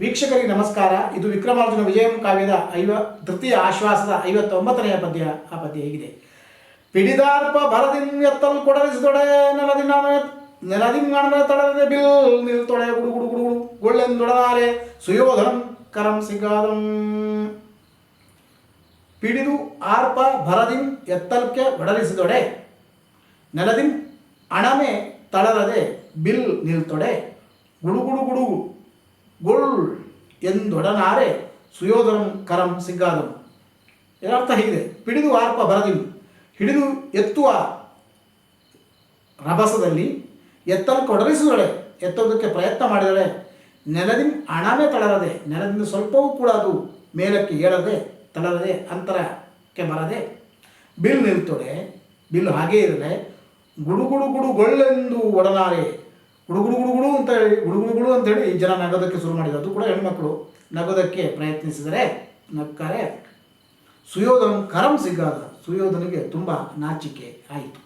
ವೀಕ್ಷಕರಿಗೆ ನಮಸ್ಕಾರ. ಇದು ವಿಕ್ರಮಾರ್ಜುನ ವಿಜಯಂ ಕಾವ್ಯದ ಐವ, ತೃತೀಯ ಆಶ್ವಾಸದ ಐವತ್ತೊಂಬತ್ತನೆಯ ಪದ್ಯ. ಆ ಪದ್ಯ ಹೇಗಿದೆ. ಪಿಡಿದಾರ್ಪ ಭರದಿನ್ ಎತ್ತಲ್ ಕೊಡಲಿಸಿದೊಡೆ ನೆಲದಿನ ನೆಲದಿಂಗಣ ತಳರದೆ ಬಿಲ್ ನಿಲ್ತೊಡೆ, ಗುಡು ಗುಡು ಗುಡು ಗುಡು ಸುಯೋಧನಂ ಕರಂ ಸಿಗಾದಂ. ಪಿಡಿದು ಆರ್ಪ ಭರದಿನ್ ಎತ್ತಲ್ಕೆ ಬಡಲಿಸಿದೊಡೆ ನೆಲದಿನ್ ಅಣಮೆ ತಳರದೆ ಬಿಲ್ ನಿಲ್ತೊಡೆ ಗುಡುಗುಡು ಗುಡುಗು ಗೊಳ್ ಎಂದೊಡನಾರೆ ಸುಯೋಧನಂ ಕರಂ ಸಿಗ್ಗಾದಂ. ಇದರರ್ಥ ಹೀಗಿದೆ. ಪಿಡಿದು ಆರ್ಪ ಬರದಿಲ್ಲ. ಹಿಡಿದು ಎತ್ತುವ ರಭಸದಲ್ಲಿ ಎತ್ತಲು ಕೊಡಲಿಸಿದಳೆ ಎತ್ತೋದಕ್ಕೆ ಪ್ರಯತ್ನ ಮಾಡಿದಳೆ ನೆಲದಿಂದ ಹಣವೇ ತಳರದೆ, ನೆಲದಿಂದ ಸ್ವಲ್ಪವೂ ಕೂಡ ಅದು ಮೇಲಕ್ಕೆ ಏಳದೆ ತಳರದೆ ಅಂತರಕ್ಕೆ ಬರದೆ ಬಿಲ್ ನಿಲ್ತೊಡೆ, ಬಿಲ್ ಹಾಗೇ ಇರಲೆ ಗುಡುಗುಡು ಗುಡು ಗೊಳ್ಳೆಂದು ಒಡನಾರೆ ಗುಡುಗುಡು ಹುಡುಗುಡು ಅಂತ ಹೇಳಿ ಹುಡುಗುಡುಗಳು ಗುಡು ಅಂತ ಹೇಳಿ ಜನ ನಗೋದಕ್ಕೆ ಶುರು ಮಾಡಿದ್ರು. ಅದು ಕೂಡ ಹೆಣ್ಮಕ್ಳು ನಗೋದಕ್ಕೆ ಪ್ರಯತ್ನಿಸಿದರೆ ನಕ್ಕರೆ ಸುಯೋಧನ ಕರಂ ಸಿಗಾದ. ಸುಯೋಧನಿಗೆ ತುಂಬ ನಾಚಿಕೆ ಆಯಿತು.